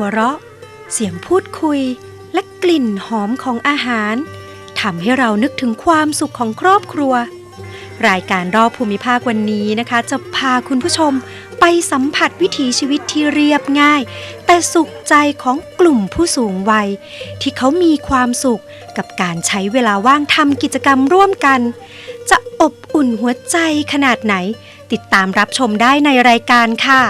หัวเราะ เสียงพูดคุย และกลิ่นหอมของอาหารทำให้เรานึกถึงความสุขของครอบครัว รายการรอบภูมิภาควันนี้นะคะ จะพาคุณผู้ชมไปสัมผัสวิถีชีวิตที่เรียบง่าย แต่สุขใจของกลุ่มผู้สูงวัย ที่เขามีความสุขกับการใช้เวลาว่างทำกิจกรรมร่วมกัน จะอบอุ่นหัวใจขนาดไหน ติดตามรับชมได้ในรายการค่ะ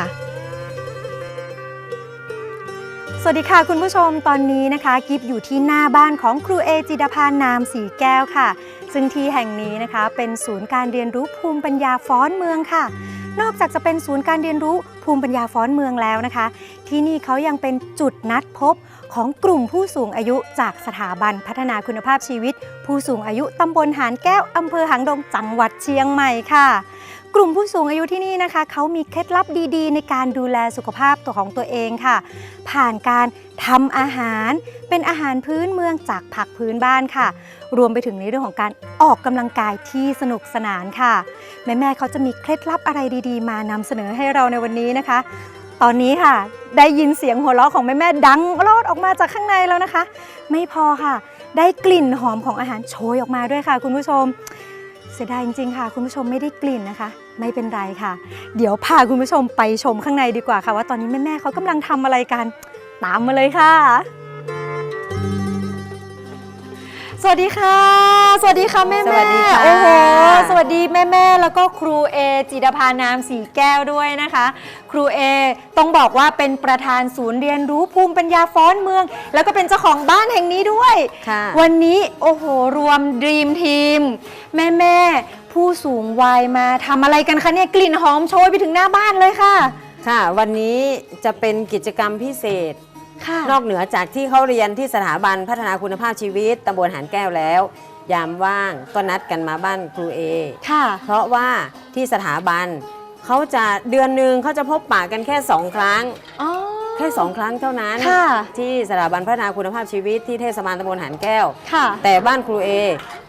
สวัสดีค่ะคุณผู้ชมตอนนี้นะคะ กิฟอยู่ที่หน้าบ้านของครูเอจิดาพานนามสีแก้วค่ะ ซึ่งที่แห่งนี้นะคะเป็นศูนย์การเรียนรู้ภูมิปัญญาฟ้อนเมืองค่ะ นอกจากจะเป็นศูนย์การเรียนรู้ภูมิปัญญาฟ้อนเมืองแล้วนะคะ ที่นี่เขายังเป็นจุดนัดพบของกลุ่มผู้สูงอายุจากสถาบันพัฒนาคุณภาพชีวิต ผู้สูงอายุตำบลหานแก้วอำเภอหางดงจังหวัดเชียงใหม่ค่ะ กลุ่มผู้สูงอายุที่นี่นะคะเขามีเคล็ดลับดีๆ ในการดูแลสุขภาพตัวของตัวเองค่ะ ผ่านการทำอาหารเป็นอาหารพื้นเมืองจากผักพื้นบ้านค่ะ รวมไปถึงในเรื่องของการออกกำลังกายที่สนุกสนานค่ะ แม่ ๆเขาจะมีเคล็ดลับอะไรดีๆ มานำเสนอให้เราในวันนี้นะคะ ตอนนี้ค่ะ ได้ยินเสียงหัวเราะของแม่ๆดังรอดออกมาจากข้างในแล้วนะคะ ไม่พอค่ะ ได้กลิ่นหอมของอาหารโชยออกมาด้วยค่ะ คุณผู้ชมเสียดายจริงๆค่ะ คุณผู้ชมไม่ได้กลิ่นนะคะ ไม่เป็นไรค่ะ เดี๋ยวพาคุณผู้ชมไปชมข้างในดีกว่าค่ะ ว่าตอนนี้แม่ๆเขากำลังทำอะไรกัน ตามมาเลยค่ะ สวัสดีค่ะ สวัสดีค่ะแม่สแม่วัสดีค่ะ โอ้โหสวัสดีแม่แม่ๆแล้วก็ครูเอจิดาภานามสีแก้วด้วยนะคะ ครูเอต้องบอกว่าเป็นประธานศูนย์เรียนรู้ภูมิปัญญาฟ้อนเมือง แล้วก็เป็นเจ้าของบ้านแห่งนี้ด้วย ค่ะ วันนี้โอ้โหรวมดีมทีมแม่แม่ๆ ผู้สูงวัยมาทำอะไรกันคะเนี่ยกลิ่นหอมโชยไปถึงหน้าบ้านเลยค่ะ ค่ะ วันนี้จะเป็นกิจกรรมพิเศษ ค่ะ นอกเหนือจากที่เขาเรียนที่สถาบันพัฒนาคุณภาพชีวิตตำบลหานแก้วแล้ว ยามว่างก็นัดกันมาบ้านครูเอ ค่ะ เพราะว่าที่สถาบันเขาจะเดือนหนึ่งเขาจะพบปะกันแค่สองครั้ง อ๋อ แค่สองครั้งเท่านั้น ค่ะ ที่สถาบันพัฒนาคุณภาพชีวิตที่เทศบาลตำบลหานแก้ว ค่ะ แต่บ้านครูเอ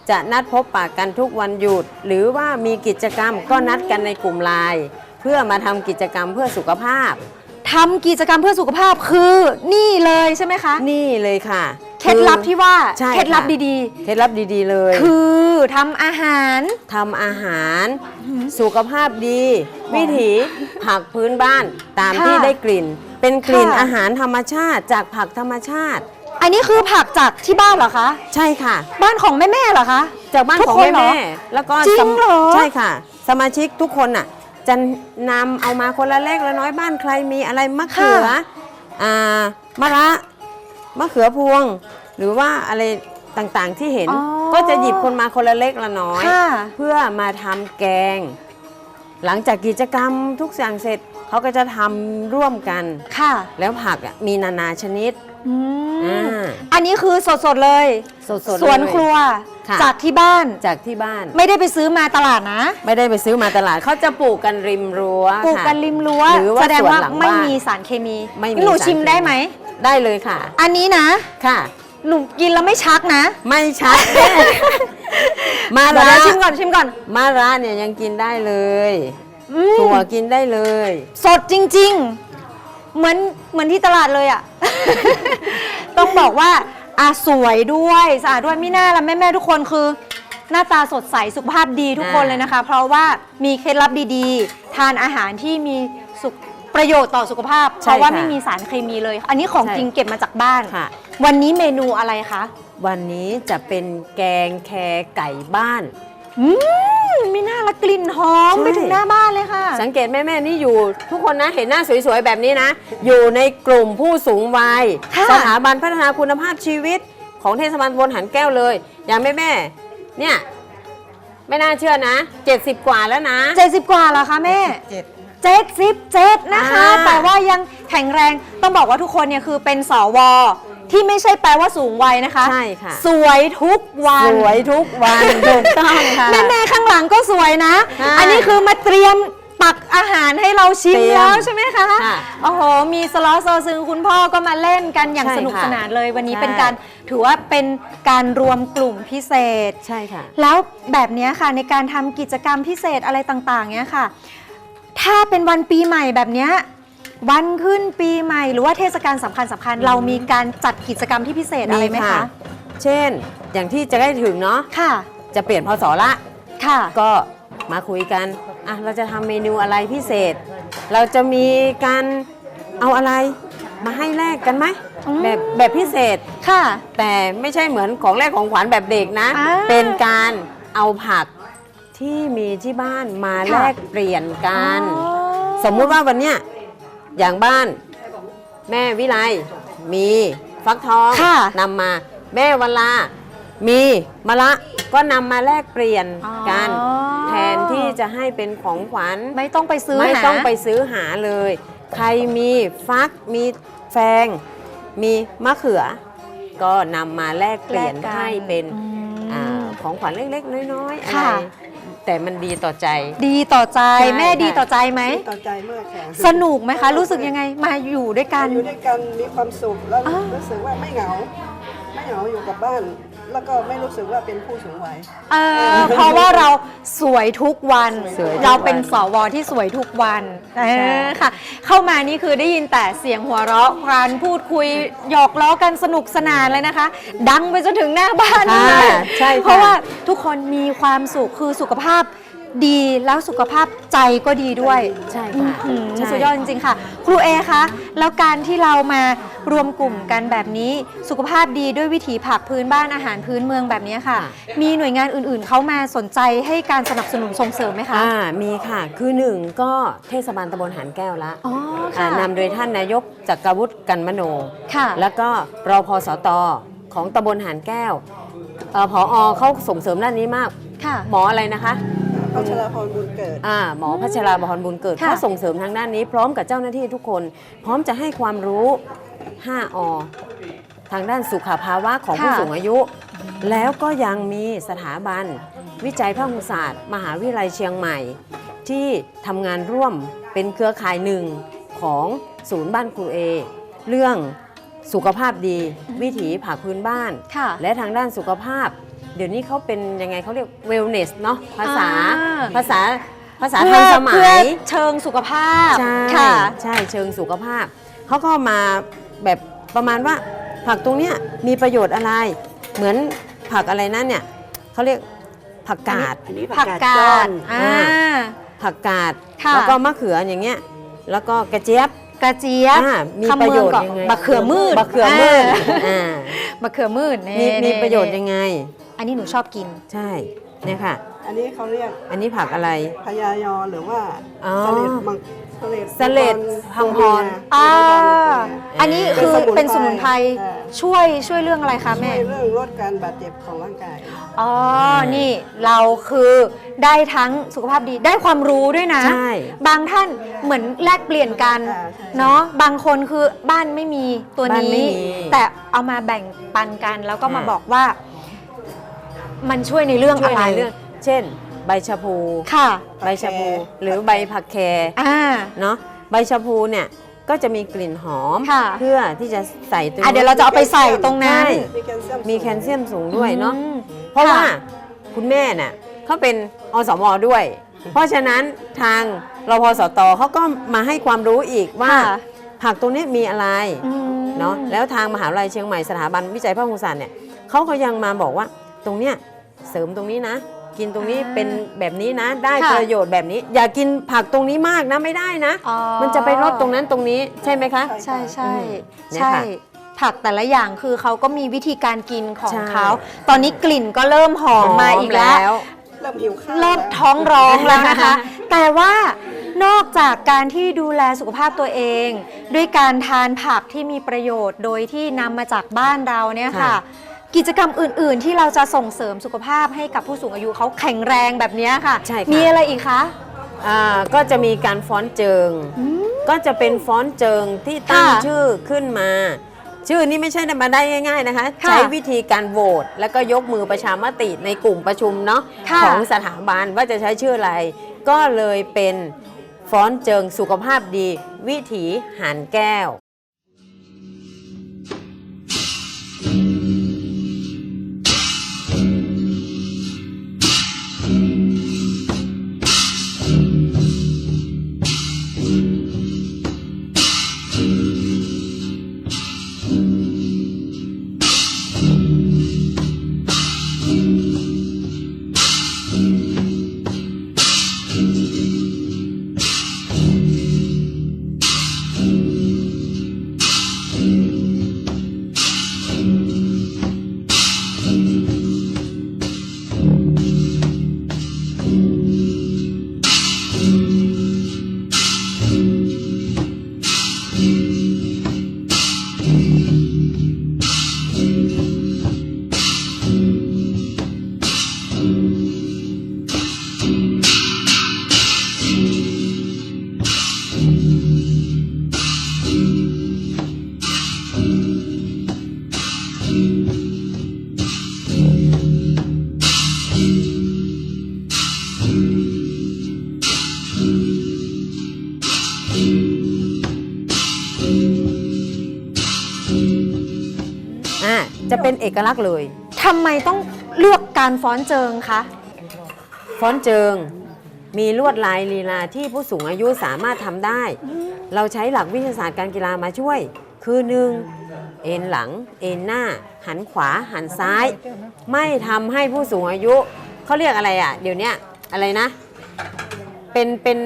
จะนัดพบปะกันทุกวันหยุด หรือว่ามีกิจกรรมก็นัดกันในกลุ่มไลน์เพื่อมาทำกิจกรรมเพื่อสุขภาพ ทำกิจกรรมเพื่อสุขภาพคือนี่เลยใช่ไหมคะนี่เลยค่ะเคล็ดลับที่ว่าใช่เคล็ดลับค่ะดีเคล็ดลับดีๆเลย ๆ คือทำอาหาร ทำอาหารสุขภาพดี วิถีผักพื้นบ้านตามค่ะที่ได้กลิ่น เป็นกลิ่นค่ะอาหารธรรมชาติจากผักธรรมชาติ อันนี้คือผักจากที่บ้านเหรอคะ ใช่ค่ะ บ้านของแม่แม่ๆเหรอคะ จากบ้านทุกของคนแม่เหรอแม่แล้วก็จริงสมเหรอ ใช่ค่ะ สมาชิกทุกคนน่ะ จะนำเอามาคนละเล็กละน้อยบ้านใครมีอะไรมะเขืออ่ามะระมะเขือพวง หรือว่าอะไรต่างๆที่เห็น อ๋อ ก็จะหยิบคนมาคนละเล็กละน้อย ค่ะ เพื่อมาทำแกง หลังจากกิจกรรมทุกอย่างเสร็จเขาก็จะทำร่วมกัน ค่ะ แล้วผักอะมีนานาชนิด อืมอ่า อันนี้คือสดๆเลย สดๆสวนเลยครัวค่ะ จากที่บ้าน จากที่บ้าน ไม่ได้ไปซื้อมาตลาดนะไม่ได้ไปซื้อมาตลาดเขาจะปลูกกันริมรั้วปลูกค่ะ กันริมรั้วหรือว่าแสดงว่าสวนหลังไม่บ้านมีสารเคมีไม่มีหนูสารชิมเคมี ได้ไหม ได้เลยค่ะ อันนี้นะ ค่ะ หนูกินแล้วไม่ชักนะไม่ชัด มาเดี๋ยวระนะชิมก่อนชิมก่อนมาระเนี่ยยังกินได้เลย อืมถั่วกินได้เลย สดจริงๆ เหมือนเหมือนที่ตลาดเลยอะ ต้องบอกว่าอาสวยด้วยสะอาดด้วยมิน่าละแม่ๆทุกคนคือ หน้าตาสดใสสุขภาพดีทุกคนอ่าเลยนะคะ เพราะว่ามีเคล็ดลับดีๆ ทานอาหารที่มีสุขประโยชน์ต่อสุขภาพเพใช่ราะว่าค่ะไม่มีสารเคมีเลย อันนี้ของใช่ จริงเก็บมาจากบ้าน ค่ะ วันนี้เมนูอะไรคะ วันนี้จะเป็นแกงแคไก่บ้าน อืมไม่น่าละกลิ่นหอมใช่ ไปถึงหน้าบ้านเลยค่ะ สังเกตแม่แม่ๆนี่อยู่ ทุกคนนะเห็นหน้าสวยๆแบบนี้นะ อยู่ในกลุ่มผู้สูงวัยค่ะ สถาบันพัฒนาคุณภาพชีวิตของเทศบาลตำบลหันแก้วเลย อย่างแม่แม่ๆเนี่ยไม่น่าเชื่อนะ 70 กว่าแล้วนะ เจ็ดสิบกว่าเหรอคะแม่เจ็ดสิบเจ็ดนะคะ อ่าแต่ว่ายังแข็งแรงต้องบอกว่าทุกคนเนี่ยคือเป็นสว ที่ไม่ใช่แปลว่าสูงวัยนะคะ ใช่ค่ะสวยทุกวันสวยทุกวันถูกต้องค่ะแม่แม่ๆข้างหลังก็สวยนะ ใช่ อันนี้คือมาเตรียมตักอาหารให้เราชิมเตรียมแล้วใช่ไหมคะค่ะ โอ้โหมีสล้อโซซึงคุณพ่อก็มาเล่นกันอย่างใช่สนุกค่ะสนานเลยวันนี้ใช่ เป็นการถือว่าเป็นการรวมกลุ่มพิเศษ ใช่ค่ะ แล้วแบบเนี้ยค่ะในการทำกิจกรรมพิเศษอะไรต่างๆเนี้ยค่ะ ถ้าเป็นวันปีใหม่แบบเนี้ย วันขึ้นปีใหม่หรือว่าเทศกาลสำคัญสำคัญๆเรามีการจัดกิจกรรมที่พิเศษอะไรไหมคะ เช่น อย่างที่จะได้ถึงเนาะ ค่ะ จะเปลี่ยนพศละ ค่ะ ก็มาคุยกัน อะ เราจะทำเมนูอะไรพิเศษ เราจะมีการเอาอะไรมาให้แลกกันไหม อืม แบบแบบพิเศษ ค่ะ แต่ไม่ใช่เหมือนของแรกของขวัญแบบเด็กนะ อ่าเป็นการเอาผักที่มีที่บ้านมาค่ะ แลกเปลี่ยนกัน อ๋อ สมมุติว่าวันเนี้ย อย่างบ้านแม่วิไลมีฟักทองค่ะ นำมา แม่วันลา มีมะละก็นำมาแลกเปลี่ยนกัน อ๋อแทนที่จะให้เป็นของขวัญ ไม่ต้องไปซื้อไม่หา ต้องไปซื้อหาเลย ใครมีฟัก มีแฟง มีมะเขือ ก็นำมาแลกเปลี่ยนแลกกันให้เป็นอืมอาของขวัญเล็กๆ น้อยๆ อะไรค่ะ แต่มันดีต่อใจ ดีต่อใจใช่แม่ดีค่ะต่อใจไหม ต่อใจมากค่ะสนุกไหมคะ รู้สึกยังไงมาอยู่ด้วยกัน อยู่ด้วยกันมีความสุขแล้วอ่ารู้สึกว่าไม่เหงา ไม่เหงาอยู่กับบ้าน แล้วก็ไม่รู้สึกว่าเป็นผู้สูงวัย เออเพราะว่าเราสวยทุกวัน สวยทุกวัน เราเป็นสวที่สวยทุกวันเออค่ะ เข้ามานี่คือได้ยินแต่เสียงหัวเราะการพูดคุยหยอกล้อกันสนุกสนานเลยนะคะ ดังไปจนถึงหน้าบ้านค่ะเลยใช่ค่ะ เพราะว่าทุกคนมีความสุขคือสุขภาพ ดีแล้วสุขภาพใจก็ดีด้วยใช่ค่ะอืมใช่ สุดยอดจริงๆค่ะ ครูเอคะแล้วการที่เรามารวมกลุ่มกันแบบนี้สุขภาพดีด้วยวิถีผักพื้นบ้านอาหารพื้นเมืองแบบนี้ค่ะ มีหน่วยงานอื่นๆ เขามาสนใจให้การสนับสนุนส่งเสริมไหมคะ อ่ามีค่ะ คือหนึ่งก็เทศบาลตำบลหันแก้วละอ๋ออ่าค่ะนำโดยท่านนายกจักรวุฒิกันมโน ค่ะ แล้วก็รอพสตของตำบลหันแก้วเอ่อผอเขาส่งเสริมด้านนี้มาก ค่ะ หมออะไรนะคะ พัชราพรบุญเกิดอ่าหมอพัชราบรบุญเกิดค่ะเขาส่งเสริมทางด้านนี้ พร้อมกับเจ้าหน้าที่ทุกคน พร้อมจะให้ความรู้ 5 อ ทางด้านสุขภาวะของผู้สูงอายุ แล้วก็ยังมีสถาบัน วิจัยพหุศาสตร์ มหาวิทยาลัยเชียงใหม่ ที่ทำงานร่วมเป็นเครือข่ายหนึ่งของศูนย์บ้านครูเอ เรื่องสุขภาพดี วิถีผักพื้นบ้านค่ะและทางด้านสุขภาพ เดี๋ยวนี้เขาเป็นยังไงเขาเรียก wellness เนาะภาษาอ่า ภาษาภาษาเพื่ทัอนสมัเพื่อย เชิงสุขภาพใช่ค่ะ ใช่เชิงสุขภาพ เขาก็มาแบบประมาณว่าผักตรงเนี้ยมีประโยชน์อะไร เหมือนผักอะไรนั่นเนี่ยเขาเรียกผักกาด อันนี้ผักกาจ้อดน อ่า ผักกาด ค่ะ แล้วก็มะเขืออย่างเงี้ยแล้วก็กระเจี๊ยบกระเจี๊ยบอ่ามีคำประเมืโยองชน์ก่อนยังไงมะเขือมืดมะเขือมืดอ่า มะเขือมืดมีนี่มีประโยชน์ยังไง อันนี้หนูชอบกิน ใช่เนี่ยค่ะ อันนี้เขาเรียกอันนี้ผักอะไรพญายอหรือว่าอ๋อสเลดมังสเลดสเลดพังพร อ่าออันนี้คือเป็นสมุนไพรอ่าช่วยช่วยเรื่องอะไรคะช่แม่วยเรื่องลดการบาดเจ็บของร่างกาย อ๋อ นี่เราคือได้ทั้งสุขภาพดีได้ความรู้ด้วยนะ ใช่ บางท่านเหมือนแลกเปลี่ยนกันอ่าใช่ เนาะบางคนคือบ้านไม่มีตัวบ้านนี้ไม่มีแต่เอามาแบ่งปันกันแล้วก็มาอ่า บอกว่า มันช่วยในเรื่องช่วยอะไรในเรื่องเช่น ใบชะพูค่ะใบชะพูหรือใบผักแครอ่า เนาะใบชะพูเนี่ยก็จะมีกลิ่นหอม ค่ะ เพื่อที่จะใส่ตัวอะเดี๋ยวเราจะเอาไปใส่ตรงนั้น ใช่มีแคลเซียมมีแคลเซียมสูงด้วยเนาะ อืมเพราะค่ะว่าคุณแม่น่ะเขาเป็นอสมด้วย เพราะฉะนั้นทางรพสตเขาก็มาให้ความรู้อีกว่า ค่ะผักตรงนี้มีอะไรอืม เนาะแล้วทางมหาวิทยาลัยเชียงใหม่สถาบันวิจัยพหุศาสตร์เนี่ยเขาก็ยังมาบอกว่าตรงเนี้ย เสริมตรงนี้นะ กินตรงนี้อ่าเป็นแบบนี้นะ ได้ค่ะ ประโยชน์แบบนี้ อย่ากินผักตรงนี้มากนะไม่ได้นะ อ๋อมันจะไปลดตรงนั้นตรงนี้ใช่ไหมคะ ใช่ใช่อืมเนี่ยใช่ ค่ะผักแต่ละอย่างคือเขาก็มีวิธีการกินของใช่ เขา ตอนนี้กลิ่นก็เริ่มหอมมาอีกแล้ว เริ่มหิวข้าวเริ่มแล้วท้องร้องแล้วนะคะ แต่ว่านอกจากการที่ดูแลสุขภาพตัวเอง ด้วยการทานผักที่มีประโยชน์โดยที่นำมาจากบ้านเราเนี่ยค่ะ ค่ะ กิจกรรมอื่น ๆ ที่เราจะส่งเสริมสุขภาพให้กับผู้สูงอายุเขาแข็งแรงแบบเนี้ยค่ะ ใช่ค่ะ มีอะไรอีกคะ อ่าก็จะมีการฟ้อนเจิง ก็จะเป็นฟ้อนเจิงที่ตั้งค่ะชื่อขึ้นมา ชื่อนี้ไม่ใช่มาได้ง่าย ๆนะคะ ค่ะใช้วิธีการโหวตแล้วก็ยกมือประชามติในกลุ่มประชุมเนาะค่ะ ของสถาบันว่าจะใช้ชื่ออะไร ก็เลยเป็นฟ้อนเจิงสุขภาพดี วิถีหานแก้ว อกลักษณ์เลยทำไมต้องเลือกการฟ้อนเจิงคะ ฟ้อนเจิงมีลวดลายลีลาที่ผู้สูงอายุสามารถทำได้ เราใช้หลักวิทยาศาสตร์การกีฬามาช่วย คือหนึ่งเอ็นหลัง เอ็นหน้า หันขวา หันซ้าย ไม่ทำให้ผู้สูงอายุ เขาเรียกอะไรอะ เดี๋ยวเนี้ยอะไรนะ เป็นเป็น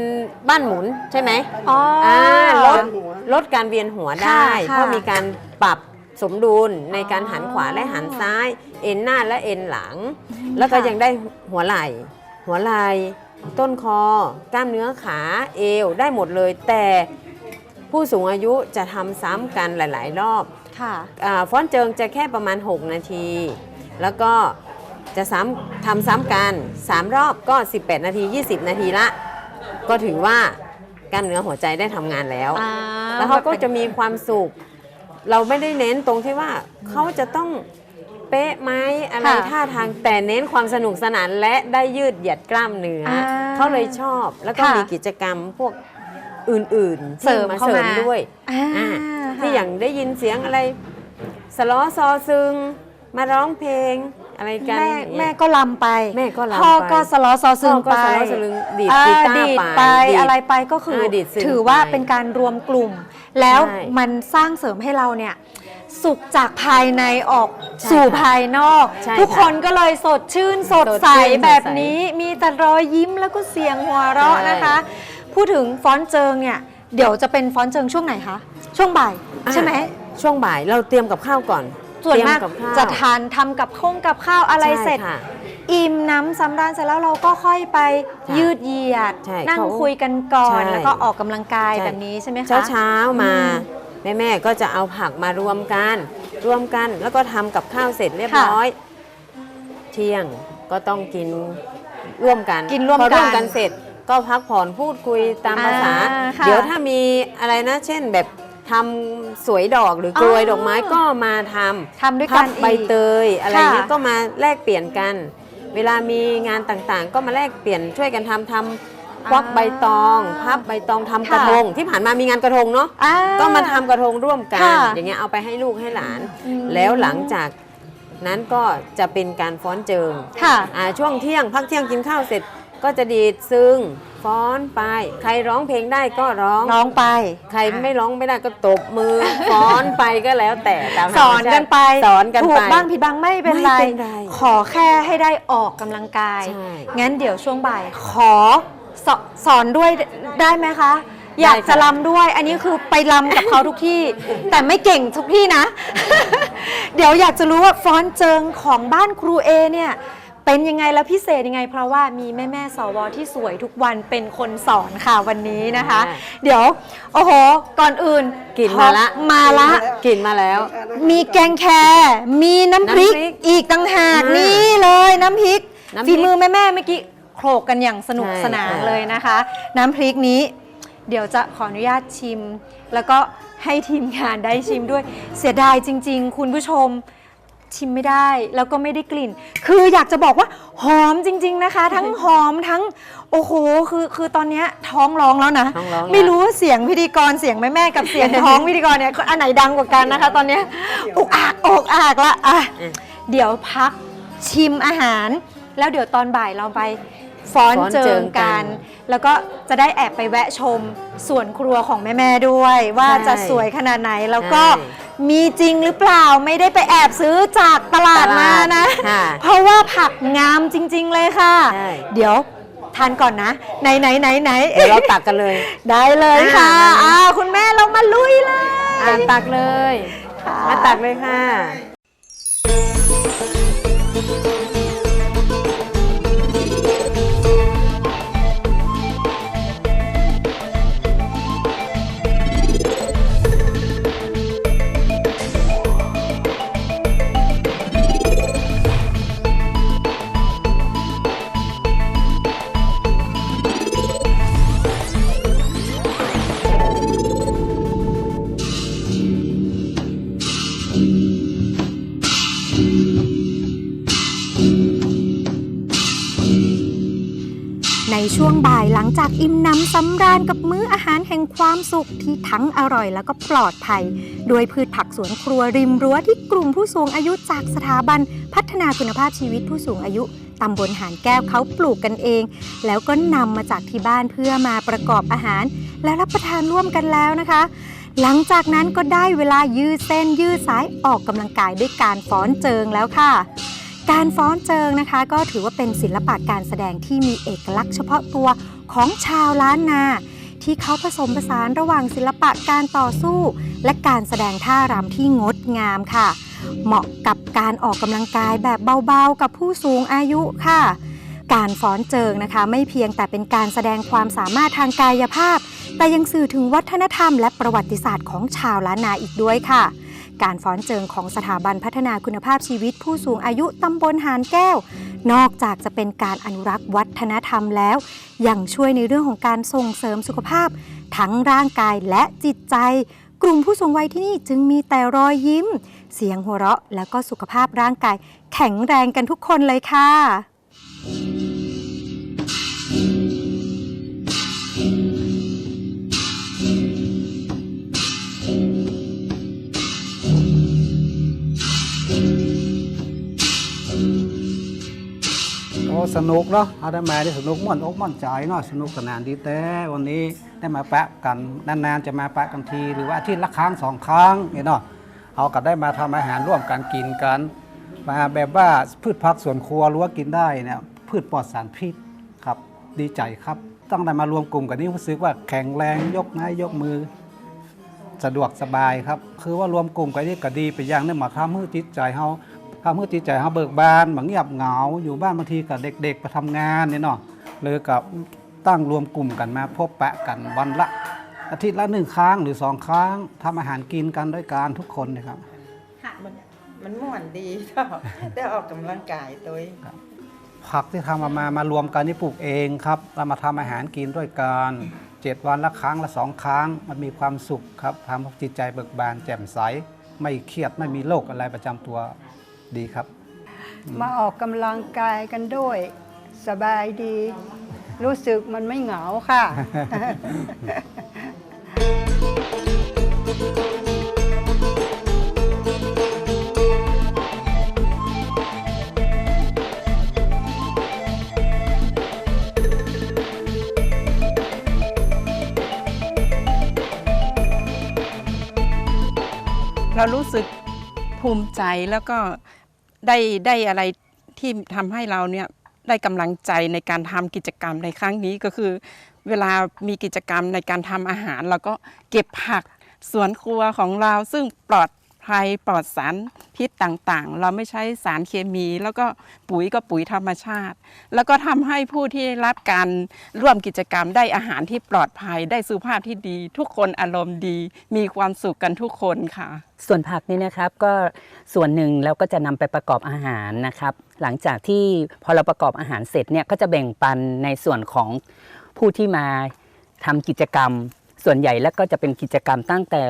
บ้านหมุนใช่ไหมอ๋อออ่าลดหัวลดการเวียนหัวค่ะได้ค่ะ เพราะมีการปรับ สมดุลในการหันขวาและหันซ้าย เอ็นหน้าและเอ็นหลัง แล้วก็ยังได้หัวไหล่ หัวไหล่ต้นคอกล้ามเนื้อขาเอวได้หมดเลย แต่ผู้สูงอายุจะทำซ้ำกันหลาย ๆ รอบค่ะอาฟ้อนเจิงจะแค่ประมาณ 6 นาที แล้วก็จะซ้ำทำซ้ำกัน 3 รอบก็ 18 นาที 20 นาทีละ ก็ถือว่ากล้ามเนื้อหัวใจได้ทำงานแล้วอ่าแล้วเขาก็จะมีความสุข เราไม่ได้เน้นตรงที่ว่าเขาจะต้องเป๊ะไหมอะไรค่ะท่าทางแต่เน้นความสนุกสนานและได้ยืดเหยียดกล้ามเนื้ออา เขาเลยชอบแล้วก็ค่ะมีกิจกรรมพวกอื่นๆเสริที่มมาเข้าเสริมมาด้วย อ่าอ่าค่ะที่อย่างได้ยินเสียงอะไร สล้อซอซึง มาร้องเพลง อะไรกันแม่อย่างเงี้ยแม่ก็ลำไปแม่ก็ลำพ่อไปก็สล้อซอซึงพ่อก็ไปสล้อสลึงดีดอ่กีตาร์ดีดไปไปดีดอะไรไปก็คือเออดีดซึงถือว่าไปเป็นการรวมกลุ่ม แล้วใช่มันสร้างเสริมให้เราเนี่ยสุขจากภายในออกใช่สู่ค่ะภายนอก ใช่ทุกค่ะคนก็เลยสดชื่นสดสดใสชื่นสดใสแบบนี้มีแต่รอยยิ้มแล้วก็เสียงหัวเราะใช่ นะคะ พูดถึงฟ้อนเจิงเนี่ยเดี๋ยวจะเป็นฟ้อนเจิงช่วงไหนคะช่วงบ่ายอะใช่ไหม ช่วงบ่ายเราเตรียมกับข้าวก่อน ส่วนมากเตรียกับข้าวจะทานทำกับข้องกับข้าวอะไรใช่เสร็จค่ะอิ่มน้ำสำราญเสร็จแล้วเราก็ค่อยไปใช่ยืดเหยียดใช่นั่งเขาคุยกันก่อนใช่แล้วก็ออกกำลังกายใช่แบบนี้ใช่ไหมคะเช้าเช้าๆมาอืมแม่แม่ๆก็จะเอาผักมารวมกันรวมกันแล้วก็ทำกับข้าวเสร็จเรียบค่ะร้อย เที่ยงก็ต้องกินร่วมกันกินร่วมพอร่วมกักันนเสร็จก็พักผ่อนพูดคุยตามภาษาอ่าค่ะเดี๋ยวถ้ามีอะไรนะ เช่นแบบ ทำสวยดอกหรือกลวยอ๋อดอกไม้ก็มาทำทำด้วยพักับนใบอีกเตยอะไรอย่างเงี้ยค่ะก็มาแลกเปลี่ยนกัน เวลามีงานต่างๆ ก็มาแลกเปลี่ยนช่วยกันทำทำควักใบตองพับใบตองทำกระค่ะทง ที่ผ่านมามีงานกระทงเนาะอ่ก็มาทำกระทงร่วมกันค่ะอย่างเงี้ยเอาไปให้ลูกให้หลานอืมแล้วหลังจากนั้นก็จะเป็นการฟ้อนเจิงค่ะอ่าช่วงเที่ยงพักเที่ยงกินข้าวเสร็จ ก็จะดีดซึ่งฟ้อนไป ใครร้องเพลงได้ก็ร้อง น้องไป ใครไม่ร้องไม่ได้ก็ตบมือ ฟ้อนไปก็แล้วแต่ตามธรรมสอนกันไปสอนกันถูไป กบ้างผิดบ้างไม่เป็นไร ไม่เป็นไรขอแค่ให้ได้ออกกำลังกาย ใช่งั้นเดี๋ยวช่วงบ่าย ขอสสอนด้วยได้ไหมคะ อยากได้ค่ะ จะลำด้วย อันนี้คือไปลำกับเขาทุกที่ แต่ไม่เก่งทุกที่นะ เดี๋ยวอยากจะรู้ว่าฟ้อนเจิงของบ้านครูเอเนี่ย เป็นยังไงแล้วพิเศษยังไง เพราะว่ามีแม่แม่ๆสวที่สวยทุกวันเป็นคนสอนค่ะวันนี้นะคะเดี๋ยวโอ้โหก่อนอื่นกลิ่นมาละมาละ กลิ่นมาแล้ว มีแกงแครมีน้ำพริกน้ำพริกอีกต่างหากอ่านี่นี่เลยน้ำพริกน้ำพริฝีกมือแม่แม่ๆเมื่อกี้โขลกกันอย่างสนุกใช่สนานอ่าเลยนะคะ น้ำพริกนี้ เดี๋ยวจะขออนุญาตชิม แล้วก็ให้ทีมงานได้ชิมด้วย เสียดายจริง ๆ คุณผู้ชม ชิมไม่ได้แล้วก็ไม่ได้กลิ่น คืออยากจะบอกว่าหอมจริง ๆนะคะ ทั้งหอมทั้งโอ้โหคือคือตอนเนี้ยท้องร้องแล้วนะท้องร้องแล้ว ไม่รู้ว่าเสียงพิธีกรเสียงแม่แม่ๆกับเสียงท้องพิธีกรเนี่ยอันไหนดังกว่ากันนะคะ ตอนเนี้ยอุกอากอกอากละอะอืมเดี๋ยวพักชิมอาหาร แล้วเดี๋ยวตอนบ่ายเราไป ฟ้อนฟ้อนเจิเจิงงกักัน นแล้วก็จะได้แอบไปแวะชมส่วนครัวของแม่ๆด้วย ว่าใช่จะสวยขนาดไหนแล้วก็ใช่ มีจริงหรือเปล่าไม่ได้ไปแอบซื้อจากตลาดมานะ ค่ะ เพราะว่าผักงามจริง ๆ เลยค่ะ ใช่ เดี๋ยวทานก่อนนะ ไหนไหนไหนไหนเดี๋ยวเราตักกันเลย ได้เลยค่ะอ่าอ่าคุณแม่เรามาลุยเลยอ่านตักเลยค่ะ มาตักเลยค่ะ สุขที่ทั้งอร่อยแล้วก็ปลอดภัยด้วยพืชผักสวนครัวริมรั้วที่กลุ่มผู้สูงอายุจากสถาบัน พัฒนาคุณภาพชีวิตผู้สูงอายุตำบลหานแก้วเขาปลูกกันเอง แล้วก็นำมาจากที่บ้านเพื่อมาประกอบอาหาร และรับประทานร่วมกันแล้วนะคะ หลังจากนั้นก็ได้เวลายืดเส้นยืดสายออกกำลังกายด้วยการฟ้อนเจิงแล้วค่ะการฟ้อนเจิงนะคะก็ถือว่าเป็นศิลปะการแสดงที่มีเอกลักษณ์เฉพาะตัวของชาวล้านนา ที่เขาผสมผสานระหว่างศิลปะการต่อสู้ และการแสดงท่ารำที่งดงามค่ะ เหมาะกับการออกกำลังกายแบบเบาๆ กับผู้สูงอายุค่ะ การฟ้อนเจิงนะคะ ไม่เพียงแต่เป็นการแสดงความสามารถทางกายภาพ แต่ยังสื่อถึงวัฒนธรรมและประวัติศาสตร์ของชาวล้านนาอีกด้วยค่ะ การฟ้อนเจิงของสถาบันพัฒนาคุณภาพชีวิตผู้สูงอายุตำบลหานแก้ว นอกจากจะเป็นการอนุรักษ์วัฒนธรรมแล้ว ยังช่วยในเรื่องของการส่งเสริมสุขภาพ ทั้งร่างกายและจิตใจ กลุ่มผู้สูงวัยที่นี่จึงมีแต่รอยยิ้ม เสียงหัวเราะ แล้วก็สุขภาพร่างกาย แข็งแรงกันทุกคนเลยค่ะ สนุกเนาะเอาได้มาได้สนุกม่วนอกม่วนใจเนาะสนุกสนานดีแต่วันนี้ได้มาแปะกันนานๆจะมาแปะกันทีหรือว่าที่ละครั้งสองครั้งเนาะเอาก็ได้มาทำอาหารร่วมกันกินกันมาแบบว่าพืชผักสวนครัวรั้วกินได้เนี่ยพืชปลอดสารพิษครับดีใจครับต้องได้มารวมกลุ่มกันนี่รู้สึกว่าแข็งแรงยกไม้ยกมือ สะดวกสบายครับ คือว่ารวมกลุ่มกันนี่ก็ดีไปอย่างนึงมาทำให้จิตใจเฮา ทำให้จิตใจเฮาเบิกบานบางเงียบเหงา อยู่บ้านบางทีกับเด็กๆไปทำงานเนี่ยเนาะเลยกับตั้งรวมกลุ่มกันมาพบปะกันวันละ อาทิตย์ละหนึ่งครั้งหรือสองครั้งทำอาหารกินกันด้วยกันทุกคนนะครับมันมันม่วนดีก็ได้ออกกำลังกายตัวเองผักที่ทำมามามารวมกันที่ปลูกเองครับเรามาทำอาหารกินด้วยกันเจ็ดวันละครั้งละสองครั้ง มันมีความสุขครับทำให้จิตใจเบิกบานแจ่มใส ไม่เครียดไม่มีโรคอะไรประจำตัว ดีครับ มาออกกำลังกายกันด้วย สบายดี รู้สึกมันไม่เหงาค่ะ เรารู้สึกภูมิใจแล้วก็ ได้ได้อะไรที่ทำให้เราเนี่ยได้กำลังใจในการทำกิจกรรมในครั้งนี้ก็คือ เวลามีกิจกรรมในการทำอาหารเราก็เก็บผักสวนครัวของเราซึ่งปลอด ภัยปลอดสารพิษต่างๆ เราไม่ใช้สารเคมี แล้วก็ปุ๋ยก็ปุ๋ยธรรมชาติ แล้วก็ทำให้ผู้ที่รับการร่วมกิจกรรมได้อาหารที่ปลอดภัยได้สุขภาพที่ดี ทุกคนอารมณ์ดี มีความสุขกันทุกคนค่ะ ส่วนผักนี่นะครับก็ส่วนหนึ่งเราก็จะนำไปประกอบอาหารนะครับ หลังจากที่พอเราประกอบอาหารเสร็จเนี่ยก็จะแบ่งปันในส่วนของผู้ที่มาทำกิจกรรม ส่วนใหญ่แล้วก็จะเป็นกิจกรรมตั้งแต่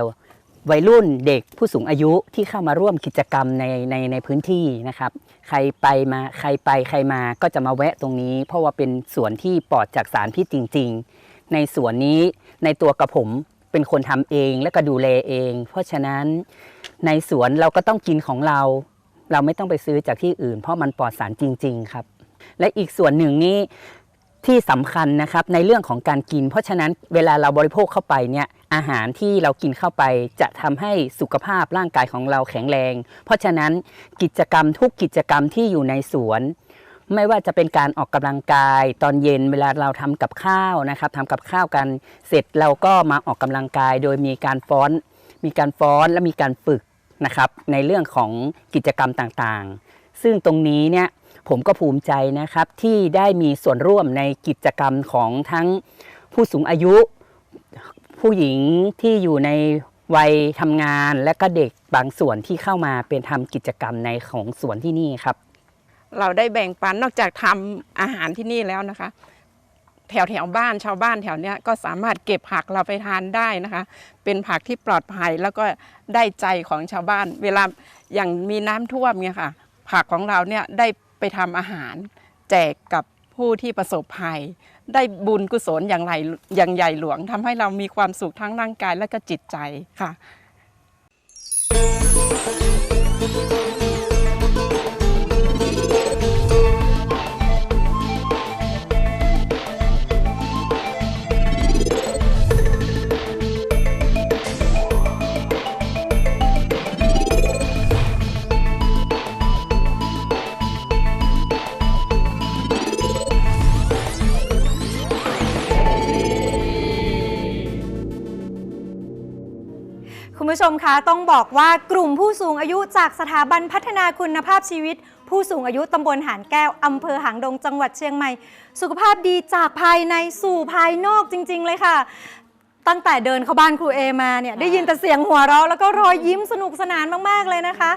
วัยรุ่นเด็กผู้สูงอายุที่เข้ามาร่วมกิจกรรมในในในพื้นที่นะครับ ใครไปมาใครไปใครมาก็จะมาแวะตรงนี้ เพราะว่าเป็นสวนที่ปลอดจากสารพิษจริง ๆ ในสวนนี้ในตัวกระผมเป็นคนทำเองและก็ดูแลเอง เพราะฉะนั้นในสวนเราก็ต้องกินของเรา เราไม่ต้องไปซื้อจากที่อื่น เพราะมันปลอดสารจริง ๆ ครับ และอีกส่วนหนึ่งนี่ ที่สำคัญนะครับในเรื่องของการกิน เพราะฉะนั้นเวลาเราบริโภคเข้าไปเนี่ยอาหารที่เรากินเข้าไปจะทำให้สุขภาพร่างกายของเราแข็งแรง เพราะฉะนั้นกิจกรรมทุกกิจกรรมที่อยู่ในสวน ไม่ว่าจะเป็นการออกกำลังกาย ตอนเย็นเวลาเราทำกับข้าวนะครับทำกับข้าวกันเสร็จเราก็มาออกกำลังกาย โดยมีการฟ้อน มีการฟ้อนและมีการฝึกนะครับในเรื่องของกิจกรรมต่างๆ ซึ่งตรงนี้เนี่ย ผมก็ภูมิใจนะครับที่ได้มีส่วนร่วมในกิจกรรมของทั้งผู้สูงอายุ ผู้หญิงที่อยู่ในวัยทำงานและก็เด็กบางส่วนที่เข้ามาเป็นทำกิจกรรมในของสวนที่นี่ครับ เราได้แบ่งปันนอกจากทำอาหารที่นี่แล้วนะคะ แถวแถวบ้านชาวบ้านแถวเนี้ยก็สามารถเก็บผักเราไปทานได้นะคะ เป็นผักที่ปลอดภัยแล้วก็ได้ใจของชาวบ้าน เวลาอย่างมีน้ำท่วมเนี่ยค่ะ ผักของเราเนี่ยได้ ทำอาหาร แจกกับผู้ที่ประสบภัย ได้บุญกุศลอย่างไรอย่างใหญ่หลวงทำให้เรามีความสุขทั้งร่างกายและก็จิตใจค่ะ ผู้ชมคะต้องบอกว่ากลุ่มผู้สูงอายุจากสถาบันพัฒนาคุณภาพชีวิต ผู้สูงอายุตำบลหานแก้วอำเภอหางดงจังหวัดเชียงใหม่ สุขภาพดีจากภายในสู่ภายนอกจริง ๆ เลยค่ะ ตั้งแต่เดินเข้าบ้านครูเอมาเนี่ยได้ยินแต่เสียงหัวเราะแล้วก็รอยยิ้มสนุกสนานมากๆเลยนะคะ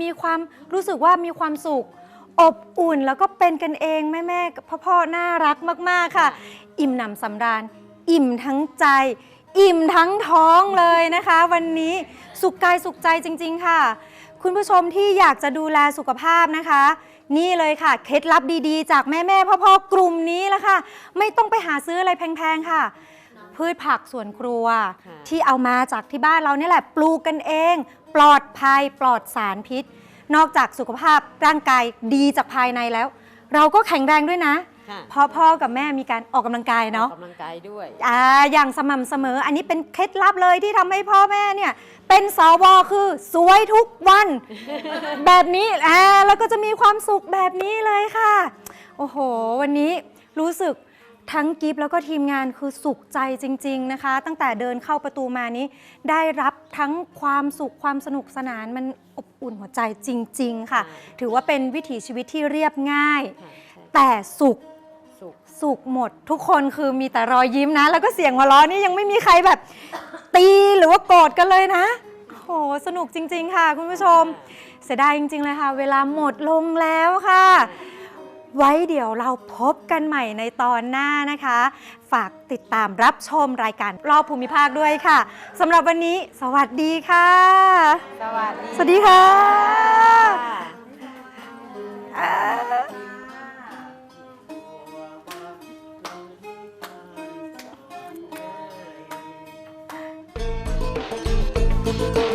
มีความรู้สึกว่ามีความสุขอบอุ่นแล้วก็เป็นกันเองแม่ๆพ่อๆน่ารักมากๆค่ะ อิ่มหนำสำราญ อิ่มทั้งใจ อิ่มทั้งท้องเลยนะคะ วันนี้สุขกายสุขใจจริง ๆ ค่ะ คุณผู้ชมที่อยากจะดูแลสุขภาพนะคะ นี่เลยค่ะ เคล็ดลับดีๆ จากแม่ๆพ่อๆกลุ่มนี้ละค่ะ ไม่ต้องไปหาซื้ออะไรแพงๆค่ะ พืชผักสวนครัวค่ะที่เอามาจากที่บ้านเราเนี่ยแหละปลูกกันเอง ปลอดภัยปลอดสารพิษ นอกจากสุขภาพร่างกายดีจากภายในแล้ว เราก็แข็งแรงด้วยนะ ค่ะเพราะพ่อกับแม่มีการออกกำลังกายออเนาะกกำลังกายด้วย อ่าอย่างสม่ำเสมออันนี้เป็นเคล็ดลับเลยที่ทำให้พ่อแม่เนี่ย เป็นสวคือสวยทุกวัน แบบนี้อ่าแล้วก็จะมีความสุขแบบนี้เลยค่ะ โอ้โห วันนี้รู้สึกทั้งกิฟแล้วก็ทีมงานคือสุขใจจริง ๆนะคะ ตั้งแต่เดินเข้าประตูมานี้ ได้รับทั้งความสุขความสนุกสนานมันอบอุ่นหัวใจจริง ๆ ค่ะ ถือว่าเป็นวิถีชีวิตที่เรียบง่ายแต่สุข สุขสุขหมด ทุกคนคือมีแต่รอยยิ้มนะ แล้วก็เสียงหัวเราะนี่ยังไม่มีใครแบบ ตีหรือว่าโกรธกันเลยนะโอ้โหสนุกจริง ๆ ค่ะ คุณผู้ชม เสียดายจริง ๆ เลยค่ะ เวลาหมดลงแล้วค่ะ ไว้เดี๋ยวเราพบกันใหม่ในตอนหน้านะคะ ฝากติดตามรับชมรายการรอบภูมิภาคด้วยค่ะสำหรับวันนี้ สวัสดีค่ะ สวัสดีสวัสดีค่ะค่ะอ่า